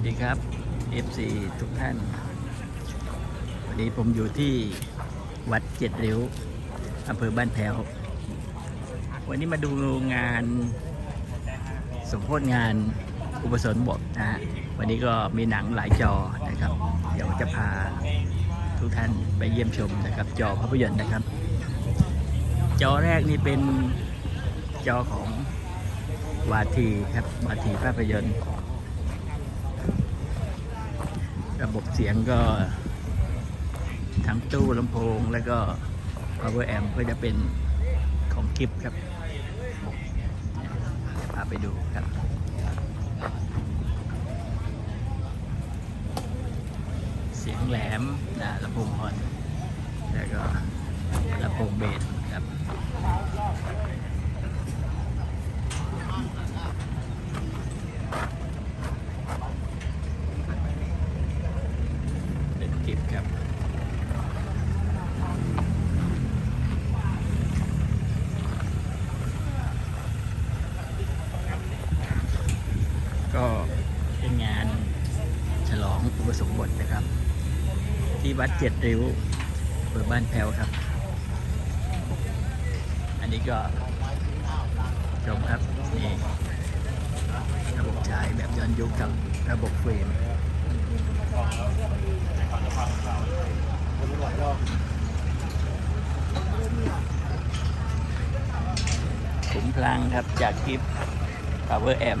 วัสดีครับ FC ทุกท่าน วันนี้ผมอยู่ที่วัดเจ็ดริ้วอำเภอบ้านแพ้ว วันนี้มาดูงานสมโพธงานอุปสมบทนะฮะวันนี้ก็มีหนังหลายจอนะครับ เดี๋ยวจะพาทุกท่านไปเยี่ยมชมนะครับ จอภาพยนตร์นะครับ จอแรกนี่เป็นจอของวาทีครับวาทีภาพยนตร์ ระบบเสียงก็ทั้งตู้ลำโพงแล้วก็ power amp ก็จะเป็นของกิฟครับจะพาไปดูครับเสียงแหลมนะลำโพงฮอนแล้วก็ลำโพงเบสครับ เป็น กิฟครับก็เป็นงานฉลองอุปสมบทนะครับ ที่วัดเจ็ดริ้วเปิดบ้านแพวครับ อันนี้ก็ชมครับนี่ระบบฉายแบบย้อนยุคกับระบบเฟรม ขุมพลังครับจากกิฟ Power M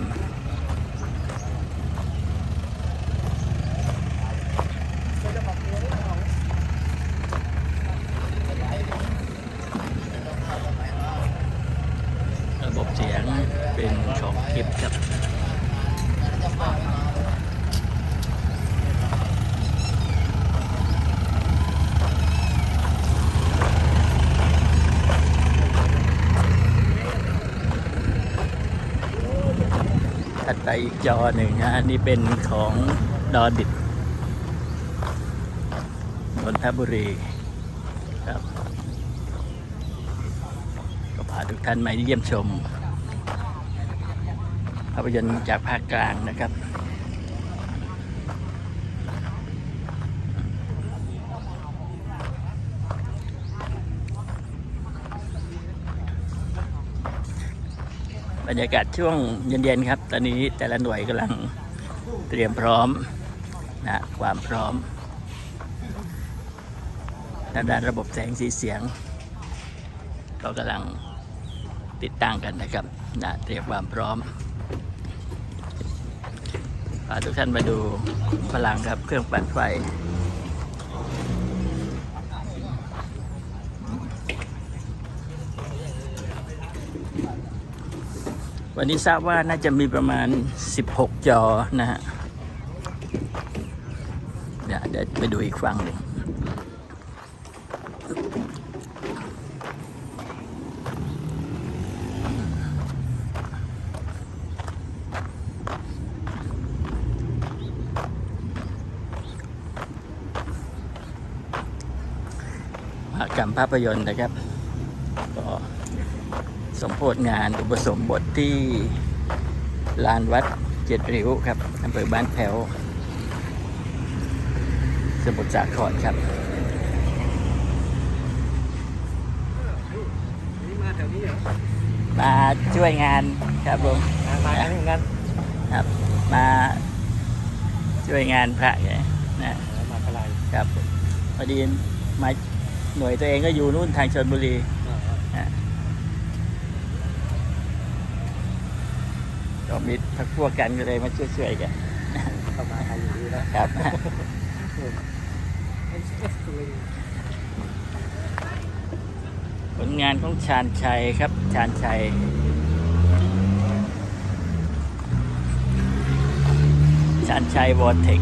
ระบบเสียงเป็นของกิฟครับ ถัดไปอีกจอหนึ่งนะฮะนี่เป็นของดอดิบนนทบุรีครับก็พาทุกท่านมาเยี่ยมชม ภาพยนตร์จากภาคกลางนะครับ บรรยากาศช่วงเย็นๆครับ ตอนนี้แต่ละหน่วยกำลังเตรียมพร้อมนะความพร้อมด้านระบบแสงสีเสียง ก็กำลังติดตั้งกันนะครับนะเตรียมความพร้อมพาทุกท่านมาดูพลังครับเครื่องปั่นไฟ วันนี้ทราบว่าน่าจะมีประมาณ 16 จอนะฮะเดี๋ยวเดี๋ยวไปดูอีกฝั่งหนึ่งกรรมภาพยนตร์นะครับก็ สมโพธิงานอุปสมบทที่ลานวัดเจ็ดริ้วครับอำเภอบ้านแพวสมุทรสาครครับมาแถวนี้เหรอมาช่วยงานครับผมมามากันเหมือนครับ มาช่วยงานพระไงนะมาอะไรครับพอดีมาหน่วยตัวเองก็อยู่นู่นทางชนบุรีนะก็ มีพักพวกกันก็เลยมาช่วยๆกันเข้ามาใครอยู่ดีแล้วครับเอสเอสลิงผลงานของชาญชัยครับ ชาญชัยชาญชัยวอเทค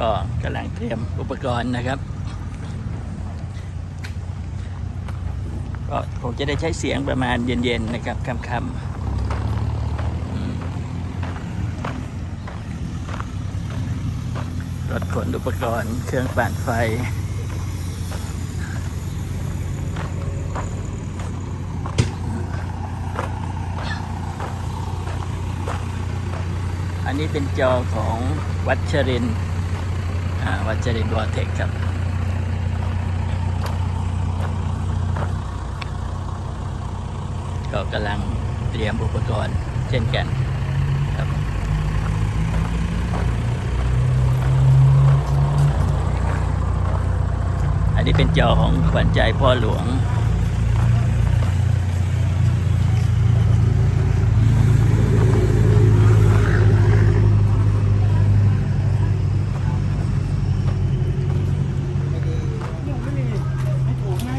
ก็กำลังเตรียมอุปกรณ์นะครับ ผมจะได้ใช้เสียงประมาณเย็นๆนะครับคำๆรถขนอุปกรณ์เครื่องปั่นไฟ อันนี้เป็นจอของวัชรินวัชรินวอเทคครับ ก็กำลังเตรียมอุปกรณ์เช่นกันครับอันนี้เป็นจอของขวัญใจพ่อหลวงยังไม่มีไม่ถูกไง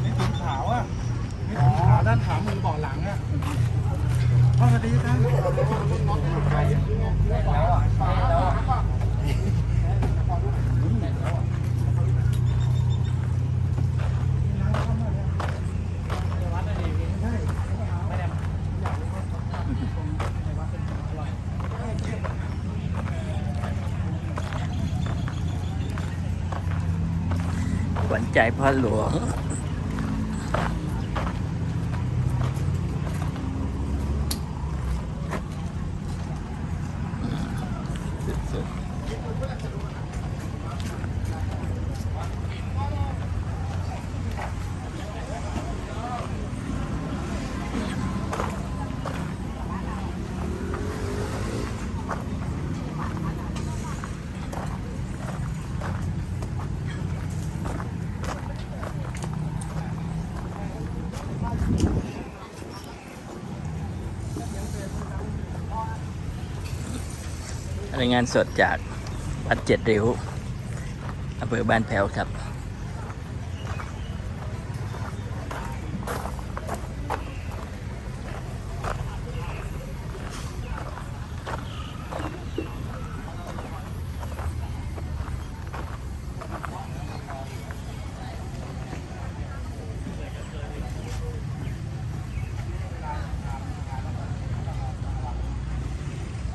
ไม่ถูกขาวอะไม่ถูกขาวด้านขวามือเบาะหลังอะพ่อสวัสดีครับใช่ ขวัญใจพ่อหลวง สุดๆ รายงานสดจากวัดเจ็ดริ้วอำเภอบ้านแพวครับ